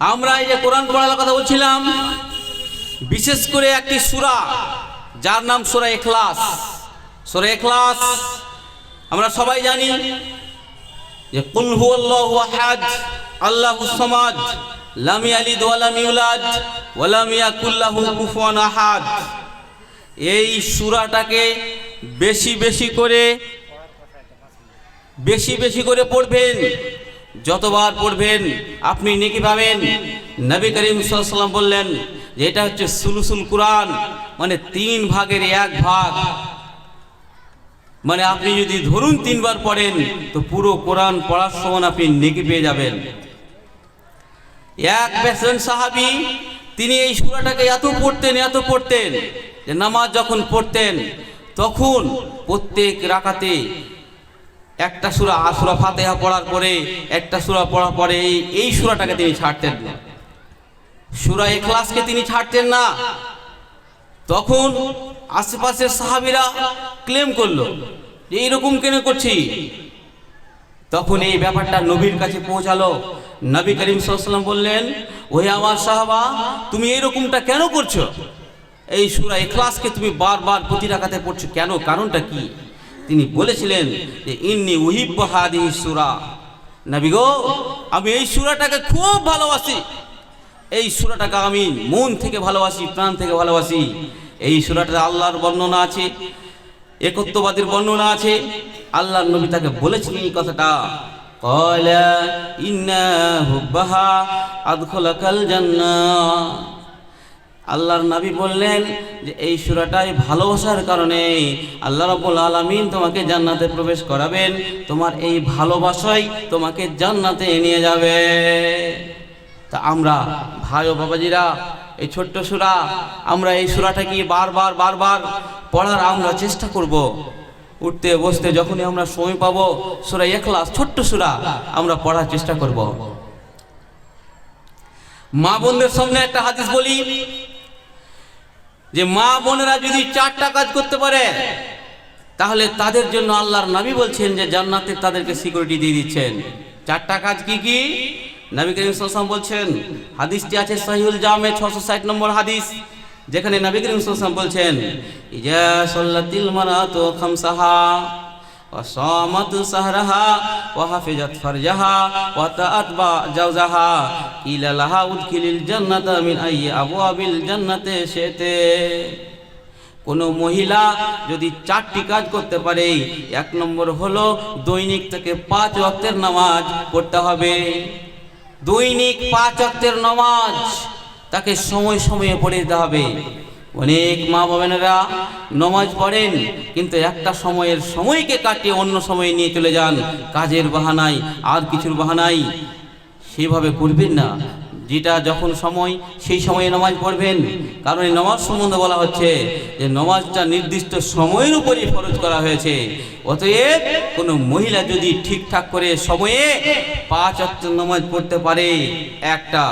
আমরা এই যে কোরআন পড়ার কথা বলছিলাম, বিশেষ করে একটি সূরা, যার নাম সূরা ইখলাস। সূরা ইখলাস, আমরা সবাই জানি যে কুল হুয়াল্লাহু আহাদ আল্লাহুস সামাদ, লাম ইয়ালিদ ওয়া লাম ইউলাদ, ওয়া লাম ইয়াকুল আহাদ। এই সূরাটাকে বেশি বেশি করে, বেশি বেশি করে পড়বেন। যতবার পড়বেন, আপনি নেকি পাবেন। নবী করিম সাল্লাম বললেন যে এটা হচ্ছে সুলুসুল কোরআন মানে তিন ভাগের এক ভাগ। মানে আপনি যদি ধরুন তিনবার পড়েন, তো পুরো কোরআন পড়ার সমান আপনি নেকি পেয়ে যাবেন। এক বেসন সাহাবি, তিনি এই সূরাটাকে এত পড়তেন এত পড়তেন, যে নামাজ যখন পড়তেন, তখন প্রত্যেক রাকাতে একটা সূরা আসুরা ফাতেহা পড়ার পরে, একটা সুরা পড়ার পরে এই সূরাটাকে তিনি ছাড়তেন না। সূরা ইখলাসকে তিনি ছাড়তেন না। তখন আশেপাশের সাহাবীরা ক্লেম করল এইরকম কেন করছি? তখন এই ব্যাপারটা নবীর কাছে পৌঁছালো। নবী করিম সাল্লাম বললেন, ওহে আমার সাহাবা, তুমি এরকমটা কেন করছ? এই সূরা ইখলাসকে তুমি বারবার প্রতি রাখাতে পড়ছো কেন? কারণটা কি? তিনি বলেছিলেন যে, ইন্নি উহিব্য হাদি সুরা। নাবিগ গো, আমি এই সুরাটাকে খুব ভালোবাসি। এই সুরাটাকে আমি মন থেকে ভালোবাসি, প্রাণ থেকে ভালোবাসি। এই সুরাটা আল্লাহর বর্ণনা আছে, একত্ববাদীর বর্ণনা আছে। আল্লাহর নবী তাকে বলেছিলেন এই কথাটা। কয়লা ইন্না আদখলা আদখলাকাল জান্নাহ। আল্লাহর নবী বললেন যে, এই সূরাটাই ভালোবাসার কারণে আল্লাহ রাব্বুল আলামিন তোমাকে জান্নাতে প্রবেশ করাবেন। তোমার এই ভালোবাসাই তোমাকে জান্নাতে নিয়ে যাবে। তা আমরা, ভাই ও বাবাজিরা, এই ছোট্ট সূরা, আমরা এই সূরাটা কি বারবার বারবার পড়ার আমরা চেষ্টা করব? উঠতে, বসতে যখনই আমরা সময় পাবো, সূরা ইখলাস, ছোট্ট সূরা, আমরা পড়ার চেষ্টা করব। মা বোনদের সামনে একটা হাদিস বলি যে মা বোনেরা যদি চারটা কাজ করতে পারে, তাহলে তাদের জন্য আল্লাহর নবী বলছেন যে জান্নাতে তাদেরকে সিকিউরিটি দিয়ে দিচ্ছেন। চারটা কাজ কি কি? নবী করিম সাল্লাম বলছেন, হাদিসটি আছে সহিউল জামে ছশো ষাট নম্বর হাদিস, যেখানে নবী করিম সাল্লাম বলছেন, ইজা সাল্লাতিল মারাতু খামসাহা। وصامت سهرها وحفظت فرجها وطاعت زوجها قيل لها ادخل الجنة من أي أبواب الجنة شئت কোনো মহিলা যদি চারটি কাজ করতে পারে এক নম্বর হলো দৈনিক থেকে পাঁচ ওয়াক্তের নামাজ পড়তে হবে দৈনিক পাঁচ ওয়াক্তের নামাজ তাকে সময় সময়ে পড়ে দিতে হবে অনেক মা বাবেনেরা নমাজ পড়েন, কিন্তু একটা সময়ের সময়কে কাটিয়ে অন্য সময়ে নিয়ে চলে যান। কাজের বাহানায়, আর কিছুর বাহানায়। সেভাবে করবেন না। যেটা যখন সময়, সেই সময়ে নামাজ পড়বেন। কারণ এই নামাজ সম্বন্ধে বলা হচ্ছে যে নামাজটা নির্দিষ্ট সময়ের উপরই ফরজ করা হয়েছে। অতএব কোনো মহিলা যদি ঠিকঠাক করে সময়ে পাঁচ অক্ট নামাজ পড়তে পারে, একটা।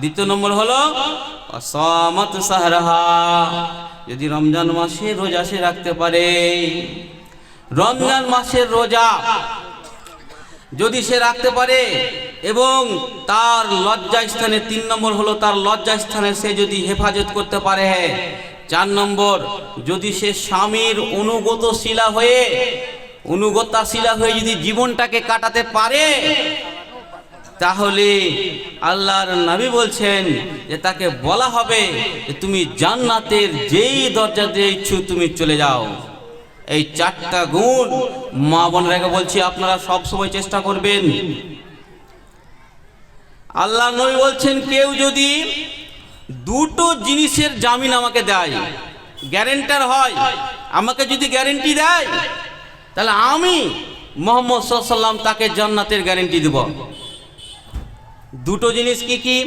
দ্বিতীয় নম্বর হলো, অসমত সাহারাহা। যদি রমজান মাসে রোজা সে রাখতে পারে, রমজান মাসের রোজা যদি সে রাখতে পারে এবং তার লজ্জা স্থানে তিন নম্বর হলো তার লজ্জা স্থানে সে যদি হেফাজত করতে পারে। চার নম্বর, যদি সে স্বামীর অনুগত শিলা হয়ে অনুগতা শিলা হয়ে যদি জীবনটাকে কাটাতে পারে, তাহলে আল্লাহর নবী বলছেন যে তাকে বলা হবে যে তুমি জান্নাতের যেই দরজা দিয়ে ইচ্ছু তুমি চলে যাও। এই চারটা গুণ মা বোনরাকে বলছি, আপনারা সব সময় চেষ্টা করবেন। আল্লাহ নবী বলছেন, কেউ যদি দুটো জিনিসের জামিন আমাকে দেয়, গ্যারেন্টার হয়, আমাকে যদি গ্যারেন্টি দেয়, তাহলে আমি মোহাম্মদ সাল্লাম তাকে জান্নাতের গ্যারেন্টি দেব। দুটো জিনিস কি কি?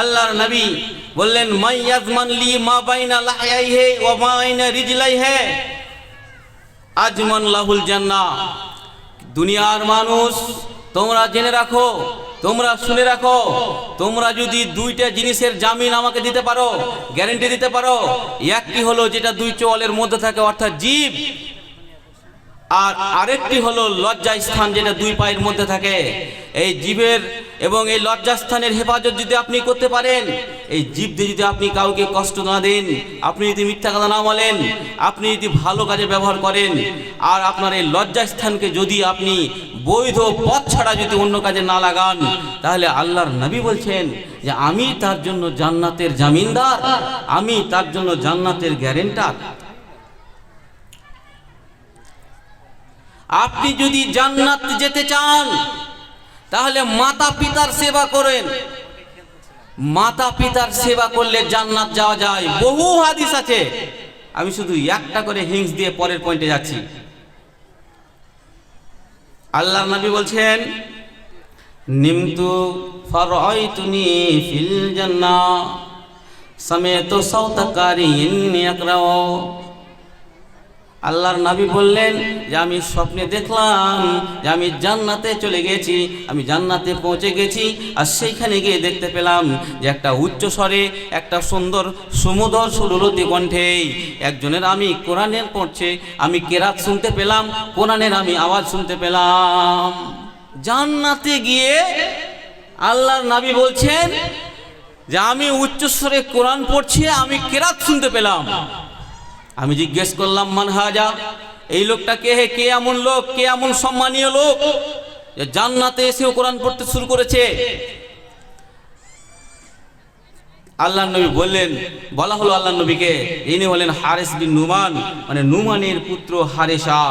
আল্লাহর নবী বললেন, মাই ইয়াজমান লি মা বাইনা লাহাইহে ওয়া মা বাইনা রিজলাইহে। আজমান লাহুল জান্নাহ। দুনিয়ার মানুষ তোমরা জেনে রাখো, তোমরা শুনে রাখো, তোমরা যদি দুইটা জিনিসের জামিন আমাকে দিতে পারো গ্যারেন্টি দিতে পারো, একটি হলো যেটা দুই চোয়ালের মধ্যে থাকে, অর্থাৎ জীব আর আরেকটি হলো লজ্জা স্থান যেটা দুই পায়ের মধ্যে থাকে। এই জীবের এবং এই লজ্জা স্থানের হেফাজত যদি আপনি করতে পারেন, এই জীব দিয়ে যদি আপনি কাউকে কষ্ট না দেন, আপনি যদি মিথ্যা কথা না বলেন, আপনি যদি ভালো কাজে ব্যবহার করেন, আর আপনার এই লজ্জা স্থানকে যদি আপনি বৈধ পথ ছাড়া যদি অন্য কাজে না লাগান, তাহলে আল্লাহর নবী বলছেন যে, আমি তার জন্য জান্নাতের জামিনদার, আমি তার জন্য জান্নাতের গ্যারেন্টার। আপনি যদি জান্নাত যেতে চান, তাহলে মাতা পিতার সেবা করেন। মাতা পিতার সেবা করলে জান্নাত যাওয়া যায়। বহু হাদিস আছে। আমি শুধু একটা করে হিংস দিয়ে পরের পয়েন্টে যাচ্ছি। আল্লাহ নবী বলছেন, নিমতু ফারাইতুনি ফিল জান্নাহ, সামেতু সাউতাকারিন ইয়াকরাও আল্লাহর নবী বললেন, যে আমি স্বপ্নে দেখলাম, যে আমি জান্নাতে চলে গেছি, আমি জান্নাতে পৌঁছে গেছি, আর সেইখানে গিয়ে দেখতে পেলাম যে একটা উচ্চ স্বরে, একটা সুন্দর সুমধুর সুরলতি কণ্ঠে একজনের আমি কোরআনের পড়ছে, আমি কেরাত শুনতে পেলাম, কোরআনের আমি আওয়াজ শুনতে পেলাম। জান্নাতে গিয়ে আল্লাহর নাবি বলছেন, যে আমি উচ্চস্বরে কোরআন পড়ছি, আমি কেরাত শুনতে পেলাম। আমি জিজ্ঞেস করলাম মানহাজা এই লোকটা কে হে? কে এমন লোক? কে এমন সম্মানীয় লোক যে জান্নাতে এসেও কোরআন পড়তে শুরু করেছে? আল্লাহ নবী বললেন, বলা হলো আল্লাহ নবীকে, ইনি হলেন হারেস বিন নুমান মানে নুমানের পুত্র হারেসা।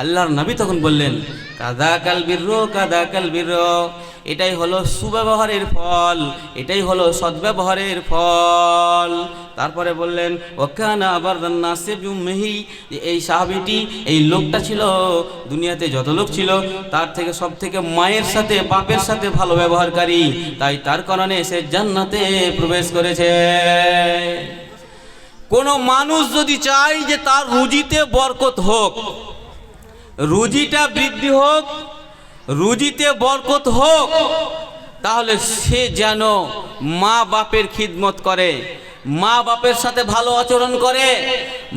আল্লাহর নবী তখন বললেন, কাদা কাল বীর কাদা কাল বীর এটাই হলো সুব্যবহারের ফল, এটাই হলো সদ্ব্যবহারের ফল। তারপরে বললেন ওখানা আবার মেহি এই সাহাবিটি, এই লোকটা ছিল, দুনিয়াতে যত লোক ছিল, তার থেকে সব থেকে মায়ের সাথে, বাপের সাথে ভালো ব্যবহারকারী। তাই তার কারণে সে জান্নাতে প্রবেশ করেছে। কোনো মানুষ যদি চায় যে তার রুজিতে বরকত হোক, রুজিটা বৃদ্ধি হোক, রুজিতে বরকত হোক, তাহলে সে যেন মা বাপের খিদমত করে। মা বাপের সাথে ভালো আচরণ করে,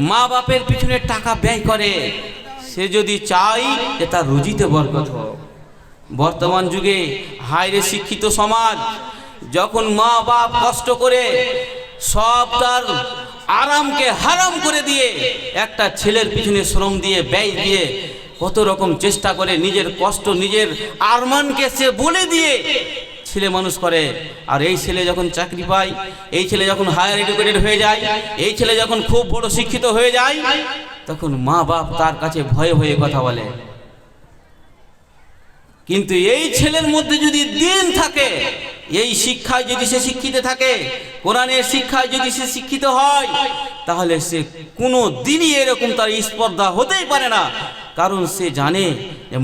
মা বাপের পিছনে টাকা ব্যয় করে। সে যদি চাই যে তার রুজিতে বরকত হোক। বর্তমান যুগে হাইরে শিক্ষিত সমাজ, যখন মা বাপ কষ্ট করে সব তার আরামকে হারাম করে দিয়ে একটা ছেলের পিছনে শ্রম দিয়ে, ব্যয় দিয়ে কত রকম চেষ্টা করে, নিজের কষ্ট, নিজের আরমানকে সে বলে দিয়ে ছেলে মানুষ করে, আর এই ছেলে যখন চাকরি পায়, এই ছেলে যখন হায়ার এডুকেটেড হয়ে যায়, এই ছেলে যখন খুব বড় শিক্ষিত হয়ে যায়, তখন মা বাপ তার কাছে ভয়ে ভয়ে কথা বলে। কিন্তু এই ছেলের মধ্যে যদি দিন থাকে, এই শিক্ষায় যদি সে শিক্ষিত থাকে, কোরআনের শিক্ষায় যদি সে শিক্ষিত হয়, তাহলে সে কোনো দিনই এরকম তার স্পর্ধা হতেই পারে না। কারণ সে জানে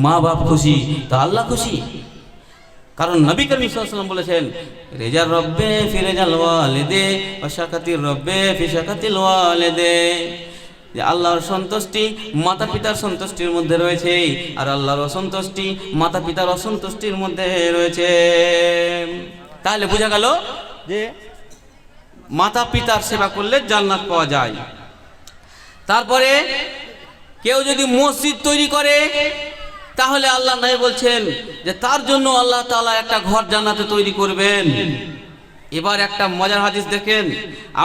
মা বাপ খুশি, তা আল্লাহ খুশি। কারণ নবী করিম সাল্লাম বলেছেন রেজার রব্বে ফিরে জাল ওয়ালেদে অশাকাতির রব্বে ফিশাকাতিল ওয়ালেদে। যে আল্লাহর সন্তুষ্টি মাতা পিতার সন্তুষ্টির মধ্যে রয়েছে, আর আল্লাহর অসন্তুষ্টি মাতা পিতার অসন্তুষ্টির মধ্যে রয়েছে। তাহলে বোঝা গেল যে মাতা পিতার সেবা করলে জান্নাত পাওয়া যায়। তারপরে কেউ যদি মসজিদ তৈরি করে তাহলে আল্লাহ নাই বলছেন যে তার জন্য আল্লাহ তালা একটা ঘর জান্নাতে তৈরি করবেন। এবার একটা মজার হাদিস দেখেন,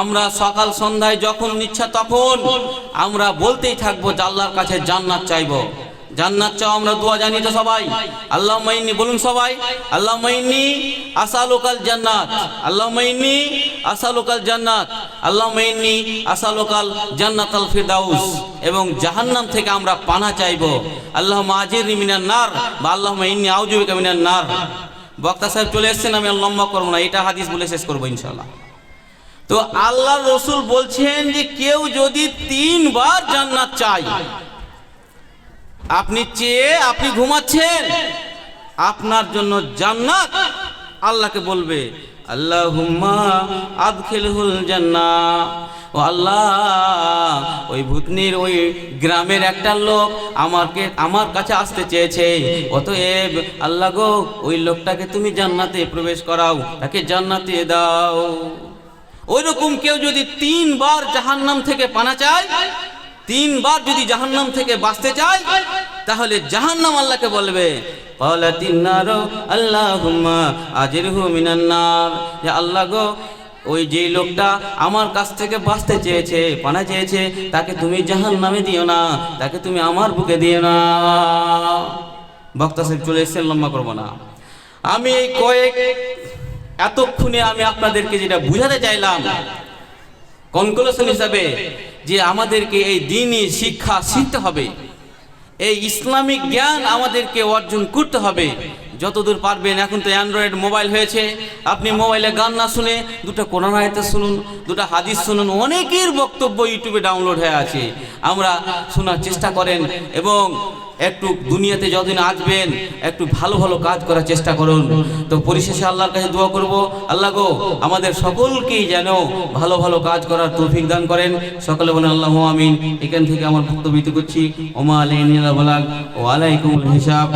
আমরা সকাল সন্ধ্যায় যখন ইচ্ছা তখন আমরা বলতেই থাকব যে আল্লাহর কাছে জান্নাত চাইব। জান্নাত চাও, আমরা দোয়া জানি তো সবাই। আল্লাহ মাইনি বলুন সবাই। আল্লাহ মাইনি আসালুকাল জান্নাত। আল্লাহ মাইনি আসালুকাল জান্নাত। আল্লাহ মাইনি আসালুকাল জান্নাত আল ফিরদাউস। এবং জাহান্নাম থেকে আমরা পানা চাইব। আল্লাহ মাজির মিনান নার, বা আল্লাহ মাইনি আউজুবিকা মিনান নার। বক্তা সাহেব চলে এসেছেন, আমি লম্বা করব না, এটা হাদিস বলে শেষ করব ইনশাল্লাহ তো আল্লাহ রসুল বলছেন যে, কেউ যদি তিনবার জান্নাত চায় আপনি চেয়ে আপনি ঘুমাচ্ছেন। আপনার জন্য জান্নাত। আল্লাহকে বলবে, আল্লাহুম্মা আদখিলহুল জান্নাহ ও আল্লাহ, ওই ভূতনির ওই গ্রামের একটা লোক আমাকে, আমার কাছে আসতে চেয়েছে। অতএব আল্লাহ গো, ওই লোকটাকে তুমি জান্নাতে প্রবেশ করাও, তাকে জান্নাতে দাও। ওই রকম কেউ যদি তিনবার জাহান্নাম থেকে পানা চায় তিনবার যদি জাহান্নাম থেকে বাঁচতে চাই তাহলে জাহান্নাম আল্লাহকে বলবে আল্লাহ গো, ওই যে লোকটা আমার কাছ থেকে বাঁচতে চেয়েছে, পানা চেয়েছে, তাকে তুমি জাহান নামে দিও না, তাকে তুমি আমার বুকে দিও না। বক্তা সাহেব চলে এসেছেন, লম্বা করব না। আমি এই কয়েক, এতক্ষণে আমি আপনাদেরকে যেটা বুঝাতে চাইলাম কনক্লুশন হিসাবে যে আমাদেরকে এই দিনই শিক্ষা শিখতে হবে। এই ইসলামিক জ্ঞান আমাদেরকে অর্জন করতে হবে। যতদূর পারবেন, এখন তো অ্যান্ড্রয়েড মোবাইল হয়েছে। আপনি মোবাইলে গান না শুনে দুটো কোরআন আয়াতে শুনুন, দুটো হাদিস শুনুন, অনেকের বক্তব্য ইউটিউবে ডাউনলোড হয়ে আছে। আমরা শোনার চেষ্টা করেন এবং একটু দুনিয়াতে যতদিন আসবেন, একটু ভালো ভালো কাজ করার চেষ্টা করুন। তো পরিশেষে আল্লাহর কাছে দোয়া করব, আল্লাহ গো, আমাদের সকলকেই যেন ভালো ভালো কাজ করার তৌফিক দান করেন। সকলে বলেন, আল্লাহ আমিন। এখান থেকে আমার বক্তব্য করছি। ওমা আলাইকুম হিসাব।